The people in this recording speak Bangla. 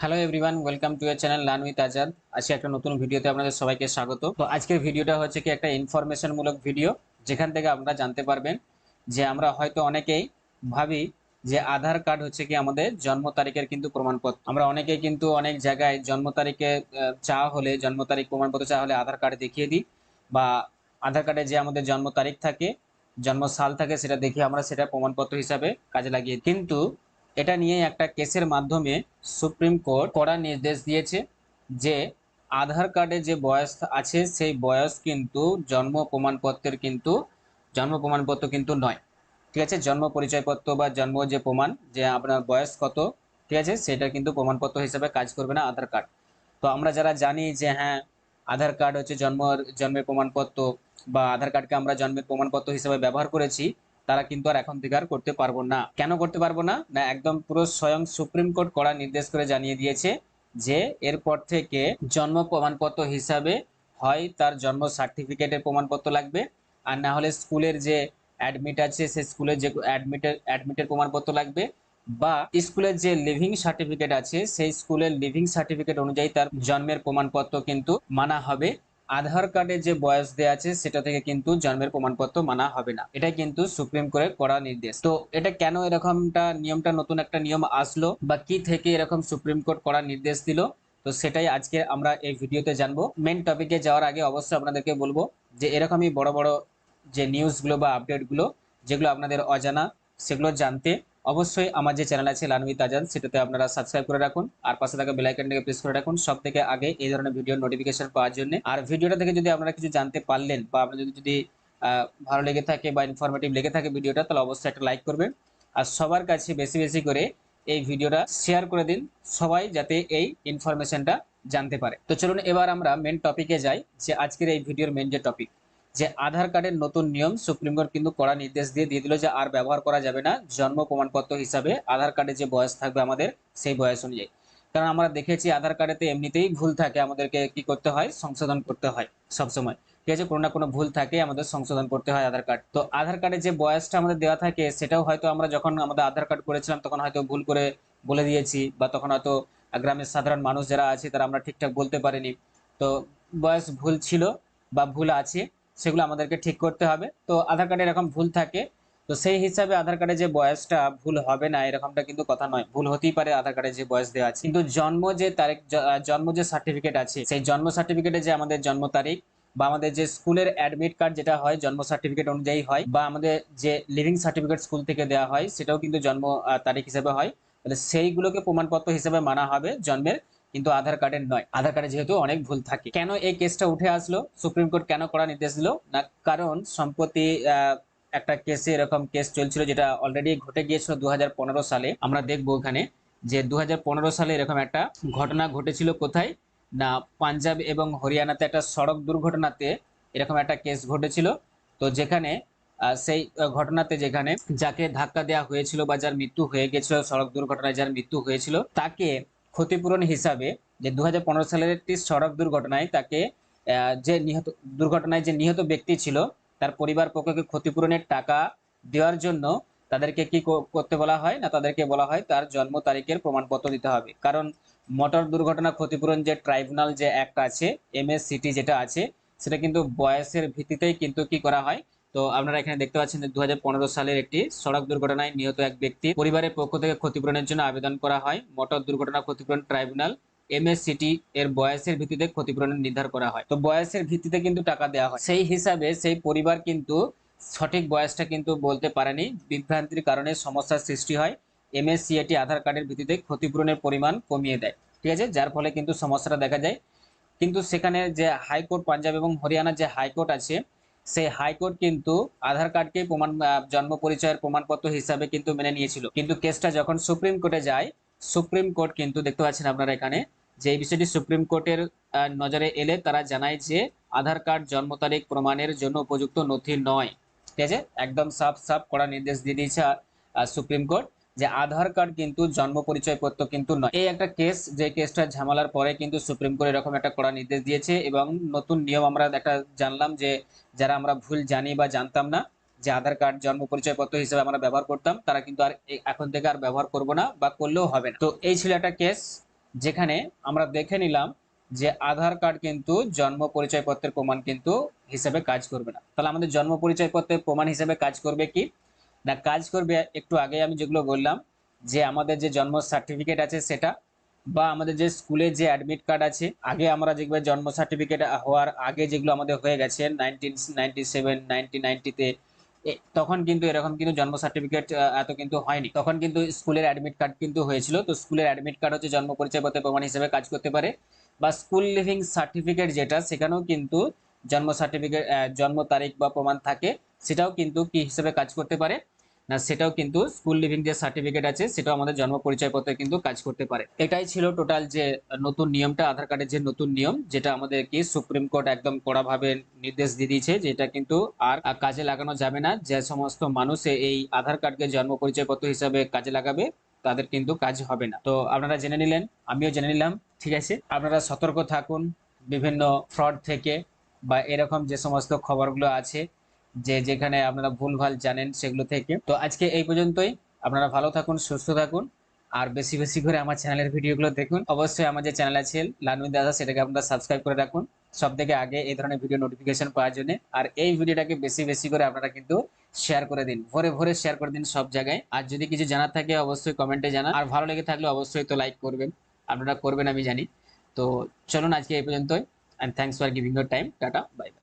Hello everyone welcome to your channel learn with Azad আজকে একটা নতুন ভিডিওতে আপনাদের সবাইকে স্বাগত। তো আজকের ভিডিওটা হচ্ছে কি একটা ইনফরমেশনমূলক ভিডিও, যেখান থেকে আপনারা জানতে পারবেন যে আমরা হয়তো অনেকেই ভাবি যে আধার কার্ড হচ্ছে কি আমাদের জন্ম তারিখের কিন্তু প্রমাণপত্র। আমরা অনেকেই কিন্তু অনেক জায়গায় জন্ম তারিখে চাওয়া হলে, জন্ম তারিখ প্রমাণপত্র চাওয়া হলে আধার কার্ড দেখিয়ে দিই বা আধার কার্ডে যে আমাদের জন্ম তারিখ থাকে, জন্ম সাল থাকে সেটা দেখিয়ে আমরা সেটা প্রমাণপত্র হিসাবে কাজে লাগিয়ে কিন্তু এটা নিয়ে একটা কেসের মাধ্যমে সুপ্রিম কোর্ট কড়া নির্দেশ দিয়েছে যে আধার কার্ডে যে বয়স আছে, সেই বয়স কিন্তু জন্ম প্রমাণপত্রের কিন্তু, জন্ম প্রমাণপত্র কিন্তু নয়। ঠিক আছে? জন্ম পরিচয়পত্র বা জন্ম যে প্রমাণ, যে আপনার বয়স কত, ঠিক আছে? সেটা কিন্তু প্রমাণপত্র হিসেবে কাজ করবে না আধার কার্ড। তো আমরা যারা জানি যে হ্যাঁ আধার কার্ড হচ্ছে জন্ম, জন্মের প্রমাণপত্র বা আধার কার্ডকে আমরা জন্মের প্রমাণপত্র হিসেবে ব্যবহার করেছি তারা কিন্তু আর এখন থেকে আর করতে পারব না। কেন করতে পারব না? না, একদম পুরো স্বয়ং সুপ্রিম কোর্ট কড়া নির্দেশ করে জানিয়ে দিয়েছে যে, এরপর থেকে জন্ম প্রমাণপত্র হিসাবে হয় তার জন্ম সার্টিফিকেটের প্রমাণপত্র লাগবে। আর না হলে স্কুলের যে অ্যাডমিট আছে, সে স্কুলের যে অ্যাডমিটের অ্যাডমিটের প্রমাণপত্র লাগবে। বা স্কুলের যে লিভিং সার্টিফিকেট আছে, সেই স্কুলের লিভিং সার্টিফিকেট অনুযায়ী তার জন্মের প্রমাণপত্র কিন্তু মানা হবে। আধার কার্ডে যে বয়স দেওয়া আছে, সেটা থেকে কিন্তু জন্মের প্রমাণপত্র মানা হবে না। এটা কিন্তু সুপ্রিম কোর্টের কড়া নির্দেশ। তো এটা কেন এরকমটা, নিয়মটা নতুন একটা নিয়ম আসলো বা কি থেকে এরকম সুপ্রিম কোর্ট কড়া নির্দেশ দিল? তো সেটাই আজকে আমরা এই ভিডিওতে জানব। মেন টপিকে যাওয়ার আগে অবশ্যই আপনাদেরকে বলব যে এরকমই বড় বড় যে নিউজগুলো বা আপডেটগুলো যেগুলো আপনাদের অজানা, সেগুলো জানতে অবশ্যই আমার যে চ্যানেল আছে লানবিত আজাদ সেটাতে আপনারা সাবস্ক্রাইব করে রাখুন। আর পাশে থাকা বেল আইকনটাকে প্রেস করে রাখুন সব থেকে আগে এই ধরনের ভিডিও নোটিফিকেশন পাওয়ার জন্য। আর ভিডিওটা থেকে যদি আপনারা কিছু জানতে পারলেন বা আপনাদের যদি যদি ভালো লেগে থাকে বা ইনফরমেটিভ লেগে থাকে ভিডিওটা তাহলে অবশ্যই একটা লাইক করবেন। আর সবার কাছে বেশি বেশি করে এই ভিডিওটা শেয়ার করে দিন সবাই, যাতে এই ইনফরমেশনটা জানতে পারে। তো চলুন এবার আমরা মেন টপিকে যাই, যে আজকের এই ভিডিওর মেন যে টপিক যে আধার কার্ডের নতুন নিয়ম সুপ্রিম কোর্ট কিন্তু কড়া নির্দেশ দিয়ে দিয়ে দিল যে আর ব্যবহার করা যাবে না, জন্ম প্রমাণপত্র হিসাবে আধার কার্ডে যে বয়স থাকবে আমাদের সেই বয়স অনুযায়ী। কারণ আমরা দেখেছি আধার কার্ডেতে এমনিতেই ভুল থাকে আমাদেরকে কি করতে হয়? সংশোধন করতে হয় সবসময়। ঠিক আছে, কোনো না কোনো ভুল থাকে, আমাদের সংশোধন করতে হয় আধার কার্ড। তো আধার কার্ডে যে বয়সটা আমাদের দেওয়া থাকে, সেটাও হয়তো আমরা যখন আমাদের আধার কার্ড করেছিলাম, তখন হয়তো ভুল করে বলে দিয়েছি বা তখন হয়তো গ্রামের সাধারণ মানুষ যারা আছে, তারা আমরা ঠিকঠাক বলতে পারিনি। তো বয়স ভুল ছিল বা ভুল আছে সেগুলো আমাদেরকে ঠিক করতে হবে। তো আধার কার্ডে এরকম ভুল থাকে, তো সেই হিসাবে আধার কার্ডে যে বয়সটা ভুল হবে না, এরকমটা কিন্তু কথা নয়। ভুল হতেই পারে আধার কার্ডে যে বয়স দেওয়া আছে। কিন্তু জন্ম যে তারিখ জন্ম যে সার্টিফিকেট আছে, সেই জন্ম সার্টিফিকেটে যে আমাদের জন্ম তারিখ বা আমাদের যে স্কুলের অ্যাডমিট কার্ড যেটা হয়, জন্ম সার্টিফিকেট অনুযায়ী হয় বা আমাদের যে লিভিং সার্টিফিকেট স্কুল থেকে দেওয়া হয়, সেটাও কিন্তু জন্ম তারিখ হিসেবে হয়। তাহলে সেইগুলোকে প্রমাণপত্র হিসেবে মানা হবে জন্মের। কিন্তু আধার কার্ডের নয়। আধার কার্ডে যেহেতু অনেক ভুল থাকে। কেন এই কেসটা উঠে আসলো? সুপ্রিম কোর্ট কেন করা নির্দেশ দিল? না, কারণ সম্প্রতি একটা কেসে এরকম কেস চলছিল যেটা অলরেডি ঘটে গিয়েছিল দু হাজার পনেরো সালে। আমরা দেখব ওখানে যে দু হাজার পনেরো সালে এরকম একটা ঘটনা ঘটেছিল কোথায়? না, পাঞ্জাব এবং হরিয়ানাতে একটা সড়ক দুর্ঘটনাতে এরকম একটা কেস ঘটেছিল। তো যেখানে সেই ঘটনাতে যেখানে যাকে ধাক্কা দেওয়া হয়েছিল বা যার মৃত্যু হয়ে গেছিল, সড়ক দুর্ঘটনায় যার মৃত্যু হয়েছিল, তাকে ক্ষতিপূরণ হিসাবে যে দু হাজার পনেরো সালের একটি সড়ক দুর্ঘটনায় তাকে যে নিহত, দুর্ঘটনায় যে নিহত ব্যক্তি ছিল, তার পরিবার পক্ষকে ক্ষতিপূরণের টাকা দেওয়ার জন্য তাদেরকে কি করতে বলা হয় না তাদেরকে বলা হয়? তার জন্ম তারিখের প্রমাণপত্র দিতে হবে। কারণ মোটর দুর্ঘটনা ক্ষতিপূরণ যে ট্রাইব্যুনাল যে অ্যাক্ট আছে এমএসসিটি যেটা আছে, সেটা কিন্তু বয়সের ভিত্তিতেই কিন্তু কি করা হয়? তো আপনারা এখানে দেখতে পাচ্ছেন যে দু হাজার পনেরো সালের একটি সড়ক দুর্ঘটনায় নিহত এক ব্যক্তি পরিবারের পক্ষ থেকে ক্ষতিপূরণের জন্য আবেদন করা হয়। মোটর দুর্ঘটনা ক্ষতিপূরণ ট্রাইব্যুনাল, এমএসসিটি এর বয়সের ভিত্তিতে ক্ষতিপূরণ নির্ধার করা হয়। তো বয়সের ভিত্তিতে কিন্তু টাকা দেওয়া হয়। সেই হিসাবে সেই পরিবার কিন্তু সঠিক বয়সটা কিন্তু বলতে পারেনি। বিভ্রান্তির কারণে সমস্যার সৃষ্টি হয়। এমএসসিএটি আধার কার্ডের ভিত্তিতে ক্ষতিপূরণের পরিমাণ কমিয়ে দেয়। ঠিক আছে? যার ফলে কিন্তু সমস্যাটা দেখা যায়। কিন্তু সেখানে যে হাইকোর্ট, পাঞ্জাব এবং হরিয়ানার যে হাইকোর্ট আছে সেই হাইকোর্ট কিন্তু আধার কার্ডকে প্রমাণ জন্ম পরিচয়ের প্রমাণপত্র হিসাবে কিন্তু মেনে নিয়েছিল। কিন্তু কেসটা যখন সুপ্রিম কোর্টে যায়, সুপ্রিম কোর্ট কিন্তু দেখতে পাচ্ছেন আপনারা এখানে যে এই বিষয়টি সুপ্রিম কোর্টের নজরে এলে তারা জানায় যে আধার কার্ড জন্ম তারিখ প্রমাণের জন্য উপযুক্ত নথি নয়। ঠিক আছে? একদম সাফ সাফ করা নির্দেশ দিয়ে দিয়েছে সুপ্রিম কোর্ট। যে আধার কার্ড কিন্তু জন্ম পরিচয় পত্র কিন্তু নয়। এই একটা কেস যে কেসটা ঝামেলার পরে কিন্তু সুপ্রিম কোর্ট এরকম একটা কড়া নির্দেশ দিয়েছে এবং নতুন নিয়ম আমরা একটা জানলাম যে যারা আমরা ভুল জানি বা জানতাম না, যে আধার কার্ড জন্ম পরিচয় পত্র হিসেবে আমরা ব্যবহার করতাম, তারা কিন্তু আর এখন থেকে আর ব্যবহার করব না বা করলেও হবে না। তো এই ছিল একটা কেস যেখানে আমরা দেখে নিলাম যে আধার কার্ড কিন্তু জন্ম পরিচয়পত্রের প্রমাণ কিন্তু হিসেবে কাজ করবে না। তাহলে আমাদের জন্ম পরিচয়পত্রের প্রমাণ হিসেবে কাজ করবে কি? না, কাজ করবে একটু আগে আমি যেগুলো বললাম, যে আমাদের যে জন্ম সার্টিফিকেট আছে সেটা, বা আমাদের যে স্কুলে যে অ্যাডমিট কার্ড আছে, আগে আমরা যেগুলো জন্ম সার্টিফিকেট হওয়ার আগে যেগুলো আমাদের হয়ে গেছে নাইনটিন নাইনটি সেভেন নাইনটিন নাইনটিতে তখন কিন্তু এরকম কিন্তু জন্ম সার্টিফিকেট এত কিন্তু হয়নি। তখন কিন্তু স্কুলের অ্যাডমিট কার্ড কিন্তু হয়েছিল। তো স্কুলের অ্যাডমিট কার্ড হচ্ছে জন্ম পরিচয়পত্রের প্রমাণ হিসেবে কাজ করতে পারে, বা স্কুল লিভিং সার্টিফিকেট যেটা, সেখানেও কিন্তু জন্ম সার্টিফিকেট জন্ম তারিখ বা প্রমাণ থাকে, সেটাও কিন্তু কি হিসেবে কাজ করতে পারে। না, সেটাও কিন্তু স্কুল লিভিং যে সার্টিফিকেট আছে, সেটাও আমাদের জন্ম পরিচয়পত্রে কিন্তু কাজ করতে পারে। এটাই ছিল টোটাল যে নতুন নিয়মটা, আধার কার্ডের যে নতুন নিয়ম, যেটা আমাদের কি সুপ্রিম কোর্ট একদম কড়াভাবে নির্দেশ দিয়ে দিয়েছে যেটা কিন্তু আর কাজে লাগানো যাবে না। যে সমস্ত মানুষ এই আধার কার্ডকে জন্ম পরিচয়পত্র হিসাবে কাজে লাগাবে, তাদের কিন্তু কাজ হবে না। তো আপনারা জেনে নিলেন, আমিও জেনে নিলাম, ঠিক আছে? আপনারা সতর্ক থাকুন, বিভিন্ন ফ্রড থেকে বা এরকম যে সমস্ত খবরগুলো আছে যে যেখানে আপনারা ভুলভাল জানেন সেগুলো থেকে। তো আজকে এই পর্যন্তই। আপনারা ভালো থাকুন, সুস্থ থাকুন, আর বেশি বেশি করে আমার চ্যানেলের ভিডিওগুলো দেখুন। অবশ্যই আমার যে চ্যানেল আছে লানমি দাদা, সেটাকে আপনারা সাবস্ক্রাইব করে রাখুন। সব থেকে আগে এই ধরনের ভিডিও নোটিফিকেশন পাওয়ার জন্য। আর এই ভিডিওটাকে বেশি বেশি করে আপনারা কিন্তু শেয়ার করে দিন। ভরে ভরে শেয়ার করে দিন সব জায়গায়। আর যদি কিছু জানার থাকে, অবশ্যই কমেন্টে জানা আর ভালো লেগে থাকলে অবশ্যই তো লাইক করবেন। আপনারা করবেন, আমি জানি। তো চলুন আজকে এই পর্যন্তই। And thanks for giving your time tata bye